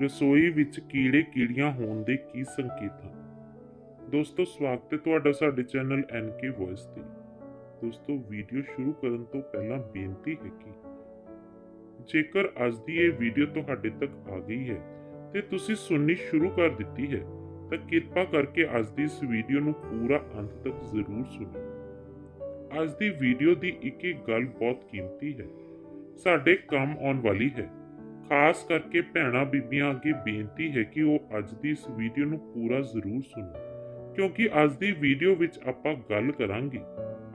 ਰਸੋਈ ਵਿੱਚ ਕੀੜੇ ਕੀੜੀਆਂ ਹੋਣ ਦੇ ਕੀ ਸੰਕੇਤ ਹਨ? ਦੋਸਤੋ, ਸਵਾਗਤ ਹੈ ਤੁਹਾਡਾ ਸਾਡੇ ਚੈਨਲ ਐਨਕੇ ਵੌਇਸ ਤੇ। ਦੋਸਤੋ, ਵੀਡੀਓ ਸ਼ੁਰੂ ਕਰਨ ਤੋਂ ਪਹਿਲਾਂ ਬੇਨਤੀ ਹੈ ਕਿ ਜੇਕਰ ਅੱਜ ਦੀ ਇਹ ਵੀਡੀਓ ਤੁਹਾਡੇ ਤੱਕ ਆ ਗਈ ਹੈ ਤੇ ਤੁਸੀਂ ਸੁਣਨੀ ਸ਼ੁਰੂ ਕਰ ਦਿੱਤੀ ਹੈ, ਤਾਂ ਕਿਰਪਾ ਕਰਕੇ ਅੱਜ ਦੀ ਇਸ ਵੀਡੀਓ ਨੂੰ ਪੂਰਾ ਅੰਤ ਤੱਕ ਜ਼ਰੂਰ ਸੁਣੋ। ਅੱਜ ਦੀ ਵੀਡੀਓ ਦੀ ਇੱਕ ਇੱਕ ਗੱਲ ਬਹੁਤ ਕੀਮਤੀ ਹੈ। ਸਾਡੇ ਕੰਮ ਆਉਣ ਵਾਲੀ ਹੈ। ਖਾਸ ਕਰਕੇ ਭੈਣਾਂ ਬੀਬੀਆਂ ਅੱਗੇ ਬੇਨਤੀ ਹੈ ਕਿ ਉਹ ਅੱਜ ਦੀ ਇਸ ਵੀਡੀਓ ਨੂੰ ਪੂਰਾ ਜ਼ਰੂਰ ਸੁਣੋ ਕਿਉਂਕਿ ਅੱਜ ਦੀ ਵੀਡੀਓ ਵਿੱਚ ਆਪਾਂ ਗੱਲ ਕਰਾਂਗੇ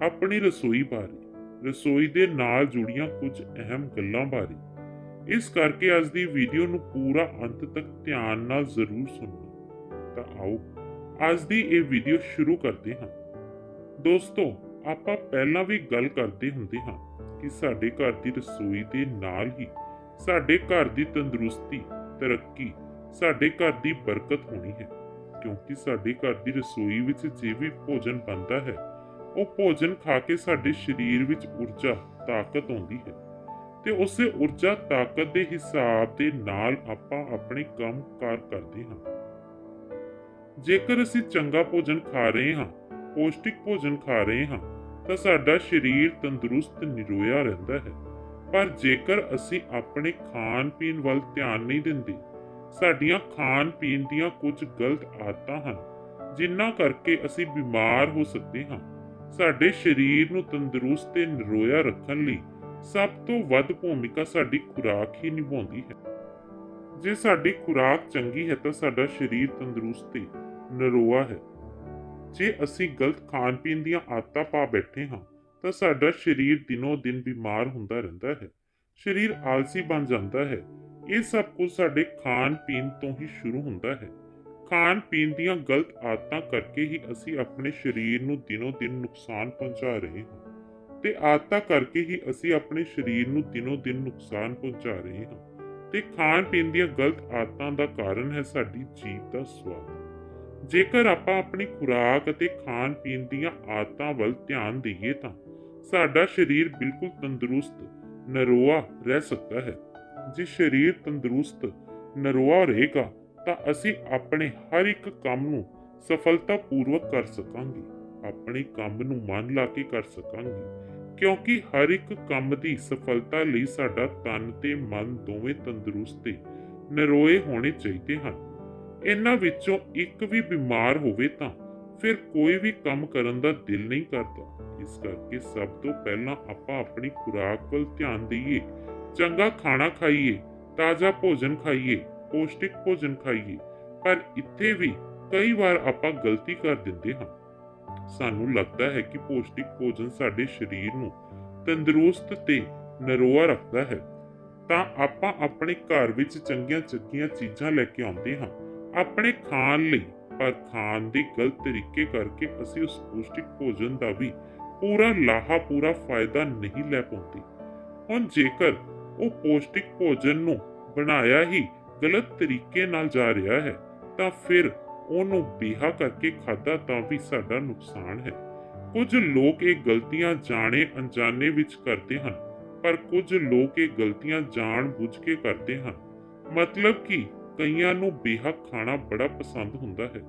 ਆਪਣੀ ਰਸੋਈ ਬਾਰੇ, ਰਸੋਈ ਦੇ ਨਾਲ ਜੁੜੀਆਂ ਕੁਝ ਅਹਿਮ ਗੱਲਾਂ ਬਾਰੇ। ਇਸ ਕਰਕੇ ਅੱਜ ਦੀ ਵੀਡੀਓ ਨੂੰ ਪੂਰਾ ਅੰਤ ਤੱਕ ਧਿਆਨ ਨਾਲ ਜ਼ਰੂਰ ਸੁਣੋ ਤਾਂ ਆਓ, ਅੱਜ ਦੀ ਇਹ ਵੀਡੀਓ ਸ਼ੁਰੂ ਕਰਦੇ ਹਾਂ। ਦੋਸਤੋ, ਆਪਾਂ ਪਹਿਲਾਂ ਵੀ ਗੱਲ ਕਰਦੇ ਹੁੰਦੇ ਹਾਂ ਕਿ ਸਾਡੇ ਘਰ ਦੀ ਰਸੋਈ ਦੇ ਨਾਲ ਹੀ ਸਾਡੇ ਘਰ ਦੀ ਤੰਦਰੁਸਤੀ, ਤਰੱਕੀ ਸਾਡੇ ਘਰ ਦੀ ਬਰਕਤ ਹੋਣੀ ਹੈ। ਕਿਉਂਕਿ ਸਾਡੇ ਘਰ ਦੀ ਰਸੋਈ ਵਿੱਚ ਜੇ ਵੀ ਭੋਜਨ ਬਣਦਾ ਹੈ, ਉਹ ਭੋਜਨ ਖਾ ਕੇ ਸਾਡੇ ਸਰੀਰ ਵਿੱਚ ਊਰਜਾ, ਤਾਕਤ ਆਉਂਦੀ ਹੈ। ਤੇ ਉਸੇ ਊਰਜਾ, ਤਾਕਤ ਦੇ ਹਿਸਾਬ ਦੇ ਨਾਲ ਆਪਾਂ ਆਪਣੇ ਕੰਮ ਕਾਰ ਕਰਦੇ ਹਾਂ। ਜੇਕਰ ਅਸੀਂ ਚੰਗਾ ਭੋਜਨ ਖਾ ਰਹੇ ਹਾਂ, ਪੌਸ਼ਟਿਕ ਭੋਜਨ ਖਾ ਰਹੇ ਹਾਂ, ਤਾਂ ਸਾਡਾ ਸਰੀਰ ਤੰਦਰੁਸਤ, ਨਿਰੋਇਆ ਰਹਿੰਦਾ ਹੈ। ਪਰ ਜੇਕਰ ਅਸੀਂ ਆਪਣੇ ਖਾਣ ਪੀਣ ਵੱਲ ਧਿਆਨ ਨਹੀਂ ਦਿੰਦੇ, ਸਾਡੀਆਂ ਖਾਣ ਪੀਣ ਦੀਆਂ ਕੁਝ ਗਲਤ ਆਦਤਾਂ ਹਨ ਜਿਨ੍ਹਾਂ ਕਰਕੇ ਅਸੀਂ ਬਿਮਾਰ ਹੋ ਸਕਦੇ ਹਾਂ। ਸਾਡੇ ਸਰੀਰ ਨੂੰ ਤੰਦਰੁਸਤ ਤੇ ਨਿਰੋਇਆ ਰੱਖਣ ਲਈ ਸਭ ਤੋਂ ਵੱਧ ਭੂਮਿਕਾ ਸਾਡੀ ਖੁਰਾਕ ਹੀ ਨਿਭਾਉਂਦੀ ਹੈ। ਜੇ ਸਾਡੀ ਖੁਰਾਕ ਚੰਗੀ ਹੈ ਤਾਂ ਸਾਡਾ ਸਰੀਰ ਤੰਦਰੁਸਤ ਤੇ ਨਿਰੋਆ ਹੈ। ਜੇ ਅਸੀਂ ਗਲਤ ਖਾਣ ਪੀਣ ਦੀਆਂ ਆਦਤਾਂ ਪਾ ਬੈਠੇ ਹਾਂ ਤਾਂ ਸਾਡਾ ਸਰੀਰ ਦਿਨੋ ਦਿਨ ਬਿਮਾਰ ਹੁੰਦਾ ਰਹਿੰਦਾ ਹੈ। ਸਰੀਰ ਆਲਸੀ ਬਣ ਜਾਂਦਾ ਹੈ। ਇਹ ਸਭ ਕੁਝ ਸਾਡੇ ਖਾਣ ਪੀਣ ਤੋਂ ਹੀ ਸ਼ੁਰੂ ਹੁੰਦਾ ਹੈ। ਖਾਣ ਪੀਣ ਦੀਆਂ ਗਲਤ ਆਦਤਾਂ ਕਰਕੇ ਹੀ ਅਸੀਂ ਆਪਣੇ ਸਰੀਰ ਨੂੰ ਦਿਨੋ ਦਿਨ ਨੁਕਸਾਨ ਪਹੁੰਚਾ ਰਹੇ ਹਾਂ। ਤੇ ਆਦਤਾਂ ਕਰਕੇ ਹੀ ਅਸੀਂ ਆਪਣੇ ਸਰੀਰ ਨੂੰ ਦਿਨੋ ਦਿਨ ਨੁਕਸਾਨ ਪਹੁੰਚਾ ਰਹੇ ਹਾਂ। ਤੇ ਖਾਣ ਪੀਣ ਦੀਆਂ ਗਲਤ ਆਦਤਾਂ ਦਾ ਕਾਰਨ ਹੈ ਸਾਡੀ ਜੀਭ ਦਾ ਸਵਾਦ। ਜੇਕਰ ਆਪਾਂ ਆਪਣੀ ਖੁਰਾਕ ਅਤੇ ਖਾਣ ਪੀਣ ਦੀਆਂ ਆਦਤਾਂ ਵੱਲ ਧਿਆਨ ਦਈਏ ਤਾਂ ਸਾਡਾ ਸਰੀਰ ਬਿਲਕੁਲ ਤੰਦਰੁਸਤ, ਨਰੋਆ ਰਹਿ ਸਕਦਾ ਹੈ। ਜੇ ਸਰੀਰ ਤੰਦਰੁਸਤ, ਨਰੋਆ ਰਹੇਗਾ, ਤਾਂ ਅਸੀਂ ਆਪਣੇ ਹਰ ਇੱਕ ਕੰਮ ਨੂੰ ਸਫਲਤਾਪੂਰਵਕ ਕਰ ਸਕਾਂਗੇ। ਆਪਣੇ ਕੰਮ ਨੂੰ ਮਨ ਲਾ ਕੇ ਕਰ ਸਕਾਂਗੇ, ਕਿਉਂਕਿ ਹਰ ਇੱਕ ਕੰਮ ਦੀ ਸਫਲਤਾ ਲਈ ਸਾਡਾ ਤਨ ਤੇ ਮਨ ਦੋਵੇਂ ਤੰਦਰੁਸਤ ਤੇ ਨਰੋਏ ਹੋਣੇ ਚਾਹੀਦੇ ਹਨ। ਇਹਨਾਂ ਵਿੱਚੋਂ ਇੱਕ ਵੀ ਬਿਮਾਰ ਹੋਵੇ ਤਾਂ ਫਿਰ ਕੋਈ ਵੀ ਕੰਮ ਕਰਨ ਦਾ ਦਿਲ ਨਹੀਂ ਕਰਦਾ। ਇਸ ਕਰਕੇ ਸਭ ਤੋਂ ਪਹਿਲਾਂ ਆਪਾਂ ਆਪਣੀ ਖੁਰਾਕ ਵੱਲ ਧਿਆਨ ਦਈਏ। ਚੰਗਾ ਖਾਣਾ ਖਾਈਏ, ਤਾਜ਼ਾ ਭੋਜਨ ਖਾਈਏ, ਪੌਸ਼ਟਿਕ ਭੋਜਨ ਖਾਈਏ। ਪਰ ਇੱਥੇ ਵੀ ਕਈ ਵਾਰ ਆਪਾਂ ਗਲਤੀ ਕਰ ਦਿੰਦੇ ਹਾਂ। ਸਾਨੂੰ ਲੱਗਦਾ ਹੈ ਕਿ ਪੌਸ਼ਟਿਕ ਭੋਜਨ ਸਾਡੇ ਸਰੀਰ ਨੂੰ ਤੰਦਰੁਸਤ ਤੇ ਨਰੋਆ ਰੱਖਦਾ ਹੈ। ਤਾਂ ਆਪਾਂ ਆਪਣੇ ਘਰ ਵਿੱਚ ਚੰਗੀਆਂ ਚੰਗੀਆਂ ਚੀਜ਼ਾਂ ਲੈ ਕੇ ਆਉਂਦੇ ਹਾਂ। ਆਪਣੇ ਖਾਣ ਲਈ ਪਰ ਖਾਣ ਗਲਤ ਤਰੀਕੇ ਕਰਕੇ ਅਸੀਂ ਉਸ ਪੌਸ਼ਟਿਕ ਭੋਜਨ ਦਾ ਵੀ ਪੂਰਾ ਲਾਹਾ, ਪੂਰਾ ਫਾਇਦਾ ਨਹੀਂ ਲੈ ਪਾਉਂਦੇ। ਹੁਣ ਜੇਕਰ ਉਹ ਪੌਸ਼ਟਿਕ ਭੋਜਨ ਨੂੰ ਬਣਾਇਆ ਹੀ ਗਲਤ ਤਰੀਕੇ ਨਾਲ ਜਾ ਰਿਹਾ ਹੈ, ਤਾਂ ਫਿਰ ਉਹਨੂੰ ਬਿਹਾ ਕਰਕੇ ਖਾਦਾ ਤਾਂ ਵੀ ਸਾਡਾ ਨੁਕਸਾਨ ਹੈ। ਕੁਝ ਲੋਕ ਇਹ ਗਲਤੀਆਂ ਜਾਣੇ ਅਣਜਾਣੇ ਵਿੱਚ ਕਰਦੇ ਹਨ, ਪਰ ਕੁਝ ਲੋਕ ਇਹ ਗਲਤੀਆਂ ਜਾਣ ਬੁੱਝ ਕੇ ਕਰਦੇ ਹਨ। ਮਤਲਬ ਕਿ ਕਈਆਂ ਨੂੰ ਬੇਹਾ ਖਾਣਾ ਬੜਾ ਪਸੰਦ ਹੁੰਦਾ ਹੈ।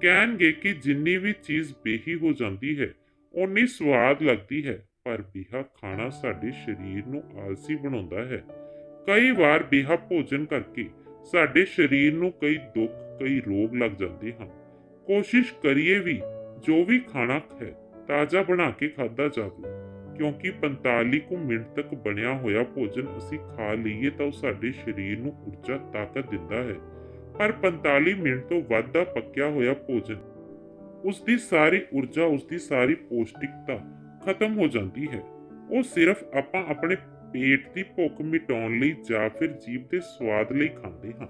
ਕਹਿਣਗੇ ਕਿ ਜਿੰਨੀ ਵੀ ਚੀਜ਼ ਬੇਹੀ ਹੋ ਜਾਂਦੀ ਹੈ, ਓਨੀ ਸਵਾਦ ਲੱਗਦੀ ਹੈ, ਪਰ ਬੇਹਾ ਖਾਣਾ ਸਾਡੇ ਸਰੀਰ ਨੂੰ ਆਲਸੀ ਬਣਾਉਂਦਾ ਹੈ। ਕਈ ਵਾਰ ਬੇਹਾ ਭੋਜਨ ਕਰਕੇ ਸਾਡੇ ਸਰੀਰ ਨੂੰ ਕਈ ਦੁੱਖ, ਕਈ ਰੋਗ ਲੱਗ ਜਾਂਦੇ ਹਨ। ਕੋਸ਼ਿਸ਼ ਕਰੀਏ ਵੀ ਜੋ ਵੀ ਖਾਣਾ ਹੈ, ਤਾਜ਼ਾ ਬਣਾ ਕੇ ਖਾਦਾ ਜਾਵੇ। ਕਿਉਂਕਿ 45 ਕੁ ਮਿੰਟ ਤੱਕ ਬਣਿਆ ਹੋਇਆ ਭੋਜਨ ਅਸੀਂ ਖਾ ਲਈਏ ਤਾਂ ਉਹ ਸਾਡੇ ਸਰੀਰ ਨੂੰ ਊਰਜਾ, ਤਾਕਤ ਦਿੰਦਾ ਹੈ। ਪਰ 45 ਮਿੰਟ ਤੋਂ ਵੱਧ ਦਾ ਪੱਕਿਆ ਹੋਇਆ ਭੋਜਨ ਉਸ ਦੀ ਸਾਰੀ ਊਰਜਾ ਉਸ ਦੀ ਸਾਰੀ ਪੌਸ਼ਟਿਕਤਾ ਖਤਮ ਹੋ ਜਾਂਦੀ ਹੈ। ਉਹ ਸਿਰਫ ਆਪਾਂ ਆਪਣੇ ਪੇਟ ਦੀ ਭੁੱਖ ਮਿਟਾਉਣ ਲਈ ਜਾਂ ਫਿਰ ਜੀਭ ਦੇ ਸਵਾਦ ਲਈ ਖਾਂਦੇ ਹਾਂ।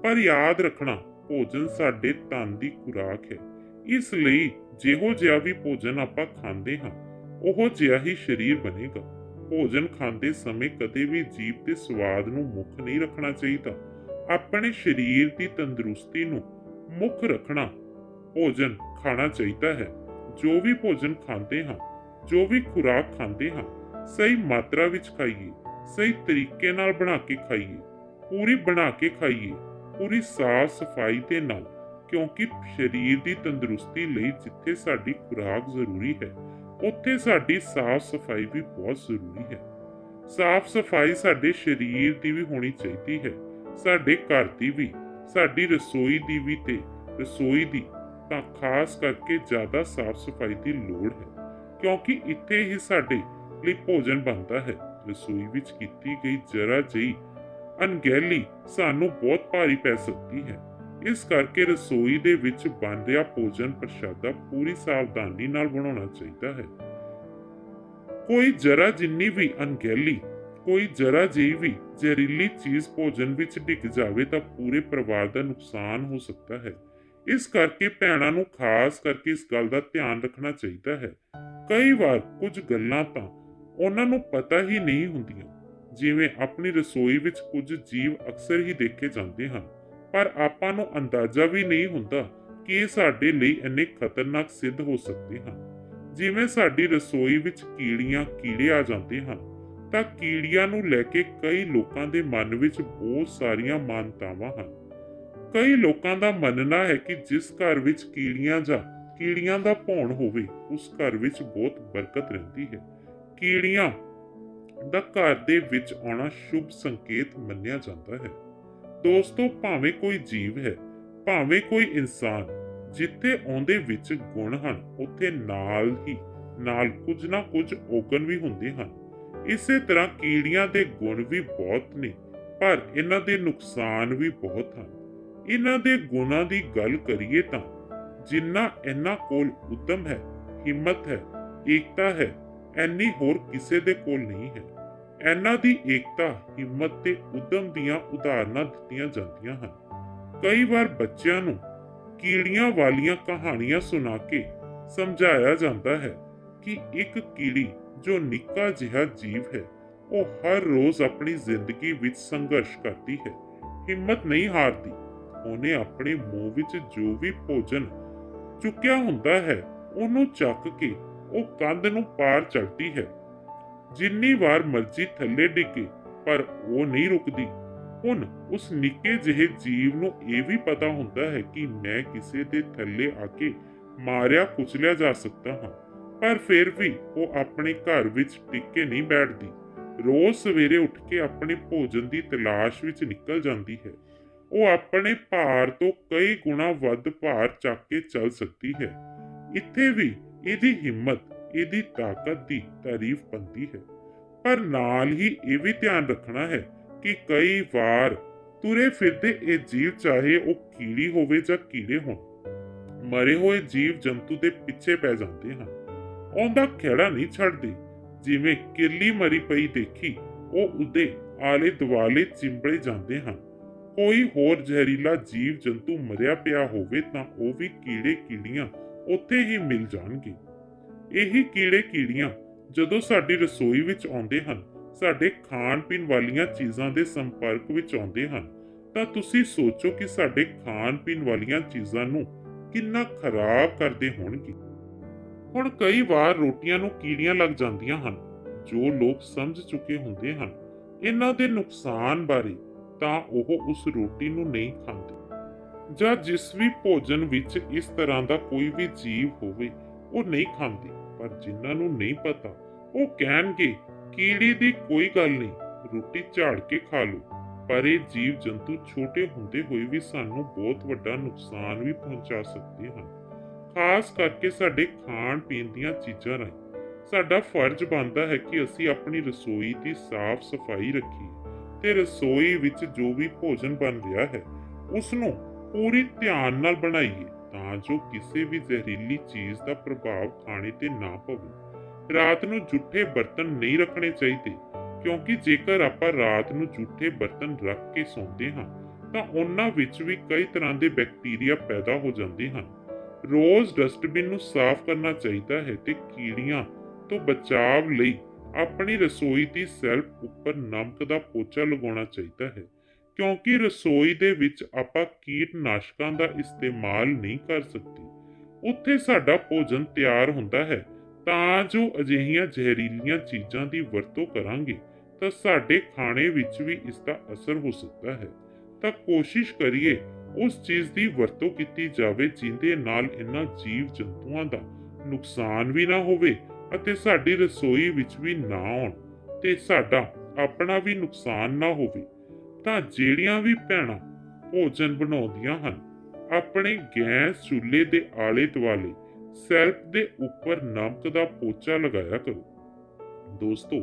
ਪਰ ਯਾਦ ਰੱਖਣਾ, ਭੋਜਨ ਸਾਡੇ ਤਨ ਦੀ ਖੁਰਾਕ ਹੈ। ਇਸ ਲਈ ਜਿਹੋ ਜਿਹਾ ਵੀ ਭੋਜਨ ਆਪਾਂ ਖਾਂਦੇ ਹਾਂ ਉਹ ਜਿਹਾ ਹੀ ਸਰੀਰ ਬਣੇਗਾ। ਭੋਜਨ ਖਾਂਦੇ ਸਮੇਂ ਕਦੇ ਵੀ ਜੀਭ ਦੇ ਸਵਾਦ ਨੂੰ ਮੁੱਖ ਨਹੀਂ ਰੱਖਣਾ ਚਾਹੀਦਾ। ਆਪਣੇ ਸਰੀਰ ਦੀ ਤੰਦਰੁਸਤੀ ਨੂੰ ਮੁੱਖ ਰੱਖਣਾ ਭੋਜਨ ਖਾਣਾ ਚਾਹੀਦਾ ਹੈ। ਜੋ ਵੀ ਭੋਜਨ ਖਾਂਦੇ ਹਾਂ, ਜੋ ਵੀ ਖੁਰਾਕ ਖਾਂਦੇ ਹਾਂ, ਸਹੀ ਮਾਤਰਾ ਵਿੱਚ ਖਾਈਏ, ਸਹੀ ਤਰੀਕੇ ਨਾਲ ਬਣਾ ਕੇ ਖਾਈਏ, ਪੂਰੀ ਬਣਾ ਕੇ ਖਾਈਏ, ਪੂਰੀ ਸਾਫ਼ ਸਫ਼ਾਈ ਦੇ ਨਾਲ, ਕਿਉਂਕਿ ਸਰੀਰ ਦੀ ਤੰਦਰੁਸਤੀ ਲਈ ਜਿੱਥੇ ਸਾਡੀ ਖੁਰਾਕ ਜ਼ਰੂਰੀ ਹੈ ਉੱਥੇ ਸਾਡੀ ਸਾਫ਼ ਸਫ਼ਾਈ ਵੀ ਬਹੁਤ ਜ਼ਰੂਰੀ ਹੈ। ਸਾਫ਼ ਸਫ਼ਾਈ ਸਾਡੇ ਸਰੀਰ ਦੀ ਵੀ ਹੋਣੀ ਚਾਹੀਦੀ ਹੈ, ਸਾਡੇ ਘਰ ਦੀ ਵੀ, ਸਾਡੀ ਰਸੋਈ ਦੀ ਵੀ ਤੇ ਰਸੋਈ ਦੀ। ਤਾਂ ਖਾਸ ਕਰਕੇ ਜ਼ਿਆਦਾ ਸਾਫ਼ ਸਫ਼ਾਈ ਦੀ ਲੋੜ ਹੈ, ਕਿਉਂਕਿ ਇੱਥੇ ਹੀ ਸਾਡੇ ਲਈ ਭੋਜਨ ਬਣਦਾ ਹੈ। ਰਸੋਈ ਵਿੱਚ ਕੀਤੀ ਗਈ ਜਰਾ ਜਿਹੀ ਅਣਗਹਿਲੀ ਸਾਨੂੰ ਬਹੁਤ ਭਾਰੀ ਪੈ ਸਕਦੀ ਹੈ। ਇਸ ਕਰਕੇ ਰਸੋਈ ਦੇ ਵਿੱਚ ਬਣ ਰਿਹਾ ਭੋਜਨ ਪ੍ਰਸ਼ਾਦਾ ਪੂਰੀ ਸਾਵਧਾਨੀ ਨਾਲ ਬਣਾਉਣਾ ਚਾਹੀਦਾ ਹੈ। ਕੋਈ ਜਰਾ ਜਿੰਨੀ ਵੀ ਅਣਗਹਿਲੀ, ਕੋਈ ਜਰਾ ਜਿਹੀ ਵੀ ਜ਼ਹਿਰੀਲੀ ਚੀਜ਼ ਭੋਜਨ ਵਿੱਚ ਡਿੱਗ ਜਾਵੇ ਤਾਂ ਪੂਰੇ ਪਰਿਵਾਰ ਦਾ ਨੁਕਸਾਨ ਹੋ ਸਕਦਾ ਹੈ। ਇਸ ਕਰਕੇ ਭੈਣਾਂ ਨੂੰ ਖਾਸ ਕਰਕੇ ਇਸ ਗੱਲ ਦਾ ਧਿਆਨ ਰੱਖਣਾ ਚਾਹੀਦਾ ਹੈ। ਕਈ ਵਾਰ ਕੁਝ ਗੱਲਾਂ ਤਾਂ ਉਹਨਾਂ ਨੂੰ ਪਤਾ ਹੀ ਨਹੀਂ ਹੁੰਦੀਆਂ, ਜਿਵੇਂ ਆਪਣੀ ਰਸੋਈ ਵਿੱਚ ਕੁਝ ਜੀਵ ਅਕਸਰ ਹੀ ਦੇਖੇ ਜਾਂਦੇ ਹਨ। ਪਰ ਆਪਾਂ ਨੂੰ ਅੰਦਾਜ਼ਾ ਵੀ ਨਹੀਂ ਹੁੰਦਾ ਕਿ ਇਹ ਸਾਡੇ ਲਈ ਇੰਨੇ ਖਤਰਨਾਕ ਸਿੱਧ ਹੋ ਸਕਦੇ ਹਨ। ਜਿਵੇਂ ਸਾਡੀ ਰਸੋਈ ਵਿੱਚ ਕੀੜੀਆਂ ਕੀੜੇ ਆ ਜਾਂਦੇ ਹਨ, ਤਾਂ ਕੀੜੀਆਂ ਨੂੰ ਲੈ ਕੇ ਕਈ ਲੋਕਾਂ ਦੇ ਮਨ ਵਿੱਚ ਬਹੁਤ ਸਾਰੀਆਂ ਮਾਨਤਾਵਾਂ ਹਨ। ਕਈ ਲੋਕਾਂ ਦਾ ਮੰਨਣਾ ਹੈ ਕਿ ਜਿਸ ਘਰ ਵਿੱਚ ਕੀੜੀਆਂ ਜਾਂ ਕੀੜੀਆਂ ਦਾ ਭੌਣ ਹੋਵੇ, ਉਸ ਘਰ ਵਿੱਚ ਬਹੁਤ ਬਰਕਤ ਰਹਿੰਦੀ ਹੈ। ਕੀੜੀਆਂ ਦਾ ਘਰ ਦੇ ਵਿੱਚ ਆਉਣਾ ਸ਼ੁਭ ਸੰਕੇਤ ਮੰਨਿਆ ਜਾਂਦਾ ਹੈ। ਦੋਸਤੋ ਭਾਵੇਂ ਕੋਈ ਜੀਵ ਹੈ, ਭਾਵੇਂ ਕੋਈ ਇਨਸਾਨ, ਜਿੱਥੇ ਆਉਂਦੇ ਵਿੱਚ ਗੁਣ ਹਨ, ਉੱਥੇ ਨਾਲ ਹੀ, ਨਾਲ ਕੁਝ ਨਾ ਕੁਝ ਔਗਣ ਵੀ ਹੁੰਦੇ ਹਨ। ਇਸੇ ਤਰ੍ਹਾਂ ਕੀੜੀਆਂ ਦੇ ਗੁਣ ਵੀ ਬਹੁਤ ਨੇ, ਪਰ ਇਹਨਾਂ ਦੇ ਨੁਕਸਾਨ ਵੀ ਬਹੁਤ ਹਨ। ਇਹਨਾਂ ਦੇ ਗੁਣਾਂ ਦੀ ਗੱਲ ਕਰੀਏ ਤਾਂ, ਜਿੰਨਾ ਇਹਨਾਂ ਕੋਲ ਉਦਮ ਹੈ, ਹਿੰਮਤ ਹੈ, ਏਕਤਾ ਹੈ, ਐਨੀ ਹੋਰ ਕਿਸੇ ਦੇ ਕੋਲ ਨਹੀਂ ਹੈ। ਇਹਨਾਂ ਦੀ ਏਕਤਾ, ਹਿੰਮਤ ਤੇ ਉਦਮ ਦੀਆਂ ਉਦਾਹਰਨਾਂ ਦਿੱਤੀਆਂ ਜਾਂਦੀਆਂ ਹਨ। ਕਈ ਵਾਰ ਬੱਚਿਆਂ ਨੂੰ ਕੀੜੀਆਂ ਵਾਲੀਆਂ ਕਹਾਣੀਆਂ ਸੁਣਾ ਕੇ ਸਮਝਾਇਆ ਜਾਂਦਾ ਹੈ ਕਿ ਇੱਕ ਕੀੜੀ ਜੋ ਨਿੱਕਾ ਜਿਹਾ ਜੀਵ ਹੈ, ਉਹ ਹਰ ਰੋਜ਼ ਆਪਣੀ ਜ਼ਿੰਦਗੀ ਵਿੱਚ ਸੰਘਰਸ਼ ਕਰਦੀ ਹੈ, ਹਿੰਮਤ ਨਹੀਂ ਹਾਰਦੀ। ਉਹਨੇ ਆਪਣੇ ਮੂੰਹ ਵਿੱਚ ਜੋ ਵੀ ਭੋਜਨ ਚੁੱਕਿਆ ਹੁੰਦਾ ਹੈ, ਉਹਨੂੰ ਚੱਕ ਕੇ ਉਹ ਕੰਧ ਨੂੰ ਪਾਰ ਚੜਦੀ ਹੈ। ਜਿੰਨੀ ਵਾਰ ਮਰਜ਼ੀ ਥੱਲੇ ਡਿੱਗੇ, ਪਰ ਉਹ ਨਹੀਂ ਰੁਕਦੀ। ਹੁਣ ਉਸ ਨਿੱਕੇ ਜਿਹੇ ਜੀਵ ਨੂੰ ਇਹ ਵੀ ਪਤਾ ਹੁੰਦਾ ਹੈ ਕਿ ਮੈਂ ਕਿਸੇ ਦੇ ਥੱਲੇ ਆ ਕੇ ਮਾਰਿਆ, ਕੁਚਲਿਆ ਜਾ ਸਕਦਾ ਹਾਂ। ਪਰ ਫਿਰ ਵੀ ਉਹ ਆਪਣੇ ਘਰ ਵਿੱਚ ਟਿੱਕੇ ਨਹੀਂ ਬੈਠਦੀ। ਰੋਜ਼ ਸਵੇਰੇ ਉੱਠ ਕੇ ਆਪਣੇ ਭੋਜਨ ਦੀ ਤਲਾਸ਼ ਵਿੱਚ ਨਿਕਲ ਜਾਂਦੀ ਹੈ। ਉਹ ਆਪਣੇ ਭਾਰ ਤੋਂ ਕਈ ਗੁਣਾ ਵੱਧ ਭਾਰ ਚੱਕ ਕੇ ਚੱਲ ਸਕਦੀ ਹੈ। ਇੱਥੇ ਵੀ ਇਹਦੀ ਹਿੰਮਤ ਇਹਦੀ ਤਾਕਤ ਦੀ ਤਾਰੀਫ ਬੰਦੀ ਹੈ। ਪਰ ਨਾਲ ਹੀ ਇਹ ਵੀ ਧਿਆਨ ਰੱਖਣਾ ਹੈ ਕਿ ਕਈ ਵਾਰ ਤੁਰੇ ਫਿਰਦੇ ਇਹ ਜੀਵ ਚਾਹੇ ਉਹ ਕੀੜੀ ਹੋਵੇ ਜਾਂ ਕੀੜੇ ਹੋਣ, ਮਰੇ ਹੋਏ ਜੀਵ ਜੰਤੂ ਦੇ ਪਿੱਛੇ ਪੈ ਜਾਂਦੇ ਹਨ। ਉਹਦਾ ਖੇੜਾ ਨਹੀਂ ਛੱਡਦੇ। ਜਿਵੇਂ ਕਿਰਲੀ ਮਰੀ ਪਈ ਦੇਖੀ, ਉਹ ਉਹਦੇ ਆਲੇ ਦੁਆਲੇ ਚਿੰਬੜੇ ਜਾਂਦੇ ਹਨ। ਕੋਈ ਹੋਰ ਜ਼ਹਿਰੀਲਾ ਜੀਵ ਜੰਤੂ ਮਰਿਆ ਪਿਆ ਹੋਵੇ ਤਾਂ ਉਹ ਵੀ ਕੀੜੇ ਕੀੜੀਆਂ ਉੱਥੇ ਹੀ ਮਿਲ ਜਾਣਗੇ। ਇਹੀ ਕੀੜੇ ਕੀੜੀਆਂ ਜਦੋਂ ਸਾਡੀ ਰਸੋਈ ਵਿੱਚ ਆਉਂਦੇ ਹਨ, ਸਾਡੇ ਖਾਣ ਪੀਣ ਵਾਲੀਆਂ ਚੀਜ਼ਾਂ ਦੇ ਸੰਪਰਕ ਵਿੱਚ ਆਉਂਦੇ ਹਨ, ਤਾਂ ਤੁਸੀਂ ਸੋਚੋ ਕਿ ਸਾਡੇ ਖਾਣ ਪੀਣ ਵਾਲੀਆਂ ਚੀਜ਼ਾਂ ਨੂੰ ਕਿੰਨਾ ਖਰਾਬ ਕਰਦੇ ਹੋਣਗੇ। ਹੁਣ ਕਈ ਵਾਰ ਰੋਟੀਆਂ ਨੂੰ ਕੀੜੀਆਂ ਲੱਗ ਜਾਂਦੀਆਂ ਹਨ, ਜੋ ਲੋਕ ਸਮਝ ਚੁੱਕੇ ਹੁੰਦੇ ਹਨ। ਇਹਨਾਂ ਦੇ ਨੁਕਸਾਨ ਬਾਰੇ ਤਾਂ ਉਹ ਉਸ ਰੋਟੀ ਨੂੰ ਨਹੀਂ ਖਾਂਦੇ। ਜਾਂ ਜਿਸ ਵੀ ਭੋਜਨ ਵਿੱਚ ਇਸ ਤਰ੍ਹਾਂ ਦਾ ਕੋਈ ਵੀ ਜੀਵ ਹੋਵੇ, ਉਹ ਨਹੀਂ ਖਾਂਦੇ। ਪਰ ਜਿਨ੍ਹਾਂ ਨੂੰ ਨਹੀਂ ਪਤਾ, ਉਹ ਕਹਿਣਗੇ, ਕੀੜੀ ਦੀ ਕੋਈ ਗੱਲ ਨਹੀਂ, ਰੋਟੀ ਝਾੜ ਕੇ ਖਾ ਲਓ। ਪਰ ਇਹ ਜੀਵ ਜੰਤੂ ਛੋਟੇ ਹੁੰਦੇ ਹੋਏ ਵੀ ਸਾਨੂੰ ਬਹੁਤ ਵੱਡਾ ਨੁਕਸਾਨ ਵੀ ਪਹੁੰਚਾ ਸਕਦੇ ਹਨ। ਖਾਸ ਕਰਕੇ ਸਾਡੇ ਖਾਣ ਪੀਣ ਦੀਆਂ ਚੀਜ਼ਾਂ ਰਾਹੀਂ। ਸਾਡਾ ਫਰਜ਼ ਬਣਦਾ ਹੈ ਕਿ ਅਸੀਂ ਆਪਣੀ ਰਸੋਈ ਦੀ ਸਾਫ਼ ਸਫ਼ਾਈ ਰੱਖੀਏ ਤੇ ਰਸੋਈ ਵਿੱਚ ਜੋ ਵੀ ਭੋਜਨ ਬਣ ਰਿਹਾ ਹੈ ਉਸ ਨੂੰ ਪੂਰੀ ਧਿਆਨ ਨਾਲ ਬਣਾਈਏ। ਤਾਂ ਜੋ ਕਿਸੇ ਵੀ ਜ਼ਹਿਰੀਲੀ ਚੀਜ਼ ਦਾ ਪ੍ਰਭਾਵ ਖਾਣੇ ਤੇ ਨਾ ਪਵੇ। ਰਾਤ ਨੂੰ ਜੁੱਠੇ ਬਰਤਨ ਨਹੀਂ ਰੱਖਣੇ ਚਾਹੀਦੇ, ਕਿਉਂਕਿ ਜੇਕਰ ਆਪਾਂ ਰਾਤ ਨੂੰ ਜੂਠੇ ਬਰਤਨ ਰੱਖ ਕੇ ਸੌਂਦੇ ਹਾਂ, ਤਾਂ ਉਹਨਾਂ ਵਿੱਚ ਵੀ ਕਈ ਤਰ੍ਹਾਂ ਦੇ ਬੈਕਟੀਰੀਆ ਪੈਦਾ ਹੋ ਜਾਂਦੇ ਹਨ। ਰੋਜ਼ ਡਸਟਬਿਨ ਨੂੰ ਸਾਫ਼ ਕਰਨਾ ਚਾਹੀਦਾ ਹੈ ਤੇ ਕੀੜੀਆਂ ਤੋਂ ਬਚਾਵ ਲਈ ਆਪਣੀ ਰਸੋਈ ਦੀ ਸੈਲਫ ਉੱਪਰ ਨਮਕ ਦਾ ਪੋਚਾ ਲਗਾਉਣਾ ਚਾਹੀਦਾ ਹੈ। ਕਿਉਂਕਿ ਰਸੋਈ ਦੇ ਵਿੱਚ ਆਪਾਂ ਕੀਟਨਾਸ਼ਕਾਂ ਦਾ ਇਸਤੇਮਾਲ ਨਹੀਂ ਕਰ ਸਕਦੇ। ਉੱਥੇ ਸਾਡਾ ਭੋਜਨ ਤਿਆਰ ਹੁੰਦਾ ਹੈ, ਤਾਂ ਜੋ ਅਜਿਹੀਆਂ ਜ਼ਹਿਰੀਲੀਆਂ ਚੀਜ਼ਾਂ ਦੀ ਵਰਤੋਂ ਕਰਾਂਗੇ, ਤਾਂ ਸਾਡੇ ਖਾਣੇ ਵਿੱਚ ਵੀ ਇਸ ਦਾ ਅਸਰ ਹੋ ਸਕਦਾ ਹੈ। ਤਾਂ ਕੋਸ਼ਿਸ਼ ਕਰੀਏ ਉਸ ਚੀਜ਼ ਦੀ ਵਰਤੋਂ ਕੀਤੀ ਜਾਵੇ ਜਿੰਦੇ ਨਾਲ ਇਹਨਾਂ ਜੀਵ ਜੰਤੂਆਂ ਦਾ ਨੁਕਸਾਨ ਵੀ ਨਾ ਹੋਵੇ ਅਤੇ ਸਾਡੀ ਰਸੋਈ ਵਿੱਚ ਵੀ ਨਾ ਆਉਣ, ਤੇ ਸਾਡਾ ਆਪਣਾ ਵੀ ਨੁਕਸਾਨ ਨਾ ਹੋਵੇ। ਤਾਂ ਜਿਹੜੀਆਂ ਵੀ ਭੈਣਾਂ ਭੋਜਨ ਬਣਾਉਂਦੀਆਂ ਹਨ, ਆਪਣੇ ਗੈਸ ਚੁੱਲ੍ਹੇ ਦੇ ਆਲੇ ਦੁਆਲੇ ਸੈਲਫ ਦੇ ਉੱਪਰ ਨਮਕ ਦਾ ਪੋਚਾ ਲਗਾਇਆ ਕਰੋ। ਦੋਸਤੋ,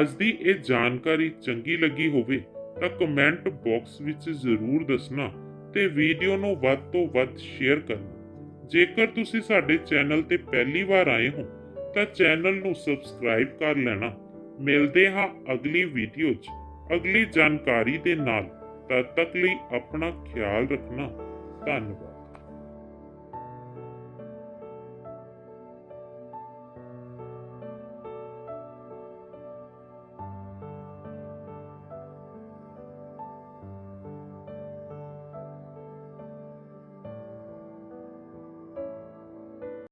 ਅੱਜ ਦੀ ਇਹ ਜਾਣਕਾਰੀ ਚੰਗੀ ਲੱਗੀ ਹੋਵੇ ਤਾਂ ਕਮੈਂਟ ਬਾਕਸ ਵਿੱਚ ਜ਼ਰੂਰ ਦੱਸਣਾ ਤੇ ਵੀਡੀਓ ਨੂੰ ਵੱਧ ਤੋਂ ਵੱਧ ਸ਼ੇਅਰ ਕਰਨਾ। ਜੇਕਰ ਤੁਸੀਂ ਸਾਡੇ ਚੈਨਲ ਤੇ ਪਹਿਲੀ ਵਾਰ ਆਏ ਹੋ, ਤਾਂ ਚੈਨਲ ਨੂੰ ਸਬਸਕ੍ਰਾਈਬ ਕਰ ਲੈਣਾ। ਮਿਲਦੇ ਹਾਂ ਅਗਲੀ ਵੀਡੀਓ 'ਚ। ਅਗਲੀ ਜਾਣਕਾਰੀ ਦੇ ਨਾਲ ਤਦ ਤੱਕ ਲਈ ਆਪਣਾ ਖਿਆਲ ਰੱਖਣਾ। ਧੰਨਵਾਦ।